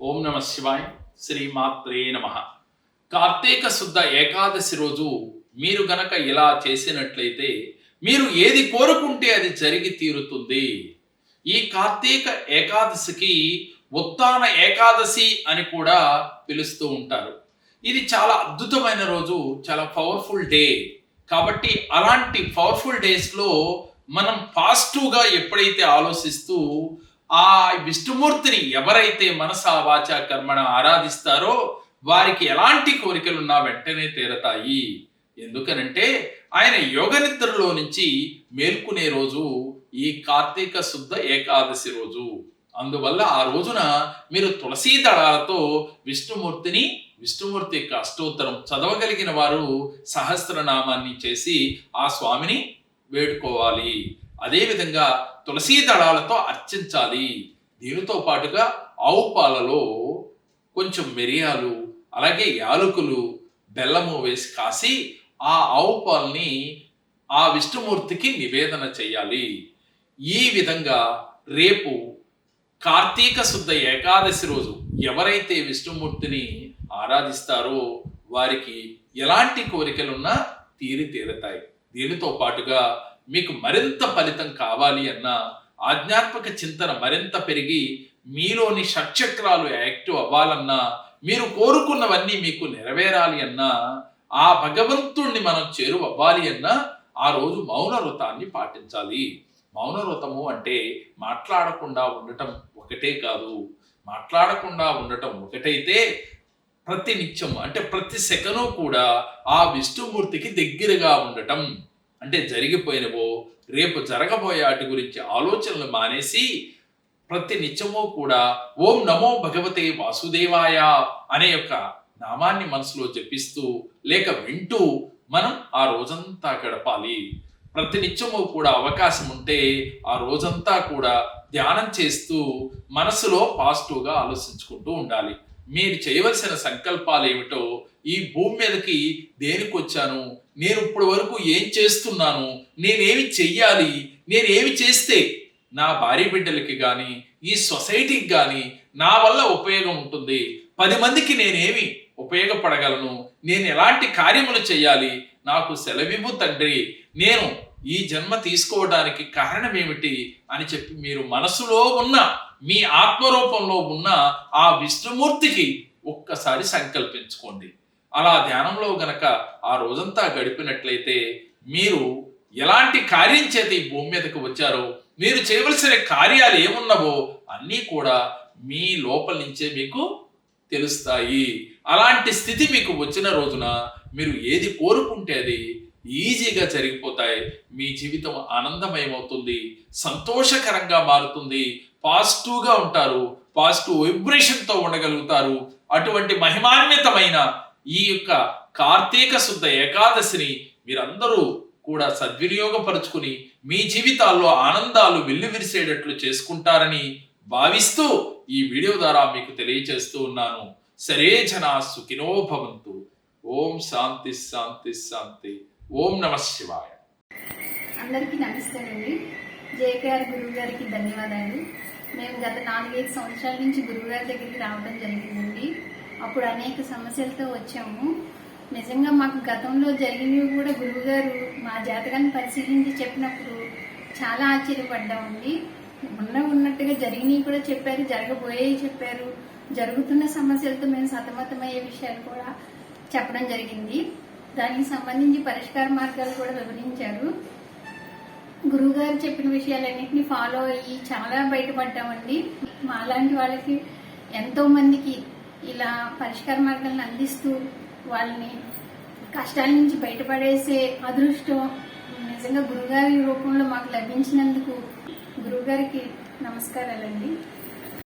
ఓం నమ శివాయ శ్రీమాత్రే నమ. కార్తీక శుద్ధ ఏకాదశి రోజు మీరు గనక ఇలా చేసినట్లయితే మీరు ఏది కోరుకుంటే అది జరిగి తీరుతుంది. ఈ కార్తీక ఏకాదశికి ఉత్తాన ఏకాదశి అని కూడా పిలుస్తూ ఉంటారు. ఇది చాలా అద్భుతమైన రోజు చాలా పవర్ఫుల్ డే. కాబట్టి అలాంటి పవర్ఫుల్ డేస్లో మనం పాజిటివ్గా ఎప్పుడైతే ఆలోచిస్తూ ఆ విష్ణుమూర్తిని ఎవరైతే మనసా వాచ కర్మణ ఆరాధిస్తారో వారికి ఎలాంటి కోరికలున్నా వెంటనే తీరతాయి. ఎందుకనంటే ఆయన యోగ నిద్రలో నుంచి మేల్కొనే రోజు ఈ కార్తీక శుద్ధ ఏకాదశి రోజు. అందువల్ల ఆ రోజున మీరు తులసీ దళాలతో విష్ణుమూర్తిని విష్ణుమూర్తి యొక్క అష్టోత్తరం చదవగలిగిన వారు సహస్రనామాన్ని చేసి ఆ స్వామిని వేడుకోవాలి. అదేవిధంగా తులసీ దళాలతో అర్చించాలి. దీనితో పాటుగా ఆవు పాలలో కొంచెం మిరియాలు అలాగే యాలకులు బెల్లము వేసి కాసి ఆ ఆవు పాలని ఆ విష్ణుమూర్తికి నివేదన చేయాలి ఈ విధంగా రేపు కార్తీక శుద్ధ ఏకాదశి రోజు ఎవరైతే విష్ణుమూర్తిని ఆరాధిస్తారో వారికి ఎలాంటి కోరికలున్నా తీరి తీరతాయి దీనితో పాటుగా మీకు మరింత ఫలితం కావాలి అన్నా ఆధ్యాత్మిక చింతన మరింత పెరిగి మీలోని షట్చక్రాలు యాక్టివ్ అవ్వాలన్నా మీరు కోరుకున్నవన్నీ మీకు నెరవేరాలి అన్నా ఆ భగవంతుణ్ణి మనం చేరువవ్వాలి అన్నా ఆ రోజు మౌన వ్రతాన్ని పాటించాలి. మౌన వ్రతము అంటే మాట్లాడకుండా ఉండటం ఒకటే కాదు. మాట్లాడకుండా ఉండటం ఒకటైతే ప్రతి నిత్యం అంటే ప్రతి సెకను కూడా ఆ విష్ణుమూర్తికి దగ్గరగా ఉండటం. అంటే జరిగిపోయినవో రేపు జరగబోయే వాటి గురించి ఆలోచనలు మానేసి ప్రతి నిత్యము కూడా ఓం నమో భగవతే వాసుదేవాయ అనే యొక్క నామాన్ని మనసులో జపిస్తూ లేక వింటూ మనం ఆ రోజంతా గడపాలి. ప్రతి నిత్యము కూడా అవకాశం ఉంటే ఆ రోజంతా కూడా ధ్యానం చేస్తూ మనసులో పాజిటివ్గా ఆలోచించుకుంటూ ఉండాలి. మీరు చేయవలసిన సంకల్పాలు ఏమిటో ఈ భూమి మీదకి దేనికి వచ్చాను? నేను ఇప్పటి వరకు ఏం చేస్తున్నాను? నేనేమి చెయ్యాలి? నేనేమి చేస్తే నా భార్య బిడ్డలకి కానీ ఈ సొసైటీకి కానీ నా వల్ల ఉపయోగం ఉంటుంది? పది మందికి నేనేమి ఉపయోగపడగలను? నేను ఎలాంటి కార్యములు చేయాలి నాకు సెలవివ్వు తండ్రి. నేను ఈ జన్మ తీసుకోవడానికి కారణం ఏమిటి అని చెప్పి మీరు మనసులో ఉన్న మీ ఆత్మరూపంలో ఉన్న ఆ విష్ణుమూర్తికి ఒక్కసారి సంకల్పించుకోండి. అలా ధ్యానంలో గనక ఆ రోజంతా గడిపినట్లయితే మీరు ఎలాంటి కార్యం చేత ఈ భూమి మీదకి వచ్చారో మీరు చేయవలసిన కార్యాలు ఏమున్నవో అన్నీ కూడా మీ లోపల నుంచే మీకు తెలుస్తాయి. అలాంటి స్థితి మీకు వచ్చిన రోజున మీరు ఏది కోరుకుంటే అది ఈజీగా జరిగిపోతాయి. మీ జీవితం ఆనందమయమవుతుంది. సంతోషకరంగా మారుతుంది. పాజిటివ్గా ఉంటారు. పాజిటివ్ వైబ్రేషన్తో ఉండగలుగుతారు. అటువంటి మహిమాన్వితమైన ఈ యొక్క కార్తీక శుద్ధ ఏకాదశిని మీరందరూ కూడా సద్వినియోగపరుచుకుని మీ జీవితాల్లో ఆనందాలు వెల్లువిరిసేటట్లు చేసుకుంటారని భావిస్తూ ఈ వీడియో ద్వారా మీకు తెలియజేస్తూ ఉన్నాను. సరే జనా సుఖినో భవంతు. ఓం శాంతి శాంతి శాంతి. ఓం నమ శివాయ. అందరికీ నమస్తేనండి జేకేఆర్ గురువు గారికి ధన్యవాదాలు. మేము గత నాలుగైదు సంవత్సరాల నుంచి గురువు గారి దగ్గరికి రావడం జరిగిందండి. అప్పుడు అనేక సమస్యలతో వచ్చాము. నిజంగా మాకు గతంలో జరిగినవి కూడా గురువు గారు మా జాతకాన్ని పరిశీలించి చెప్పినప్పుడు చాలా ఆశ్చర్యపడ్డామండి. ఉన్న ఉన్నట్టుగా జరిగినవి కూడా చెప్పారు జరగబోయేవి చెప్పారు. జరుగుతున్న సమస్యలతో మేము సతమతమయ్యే విషయాలు కూడా చెప్పడం జరిగింది. దానికి సంబంధించి పరిష్కార మార్గాలు కూడా వివరించారు. గురువుగారు చెప్పిన విషయాలన్నింటినీ ఫాలో అయ్యి చాలా బయటపడ్డామండి. మాలాంటి వాళ్ళకి ఎంతో మందికి ఇలా పరిష్కార మార్గాలను అందిస్తూ వాళ్ళని కష్టాల నుంచి బయటపడేసే అదృష్టం నిజంగా గురుగారి రూపంలో మాకు లభించినందుకు గురువుగారికి నమస్కారాలండి.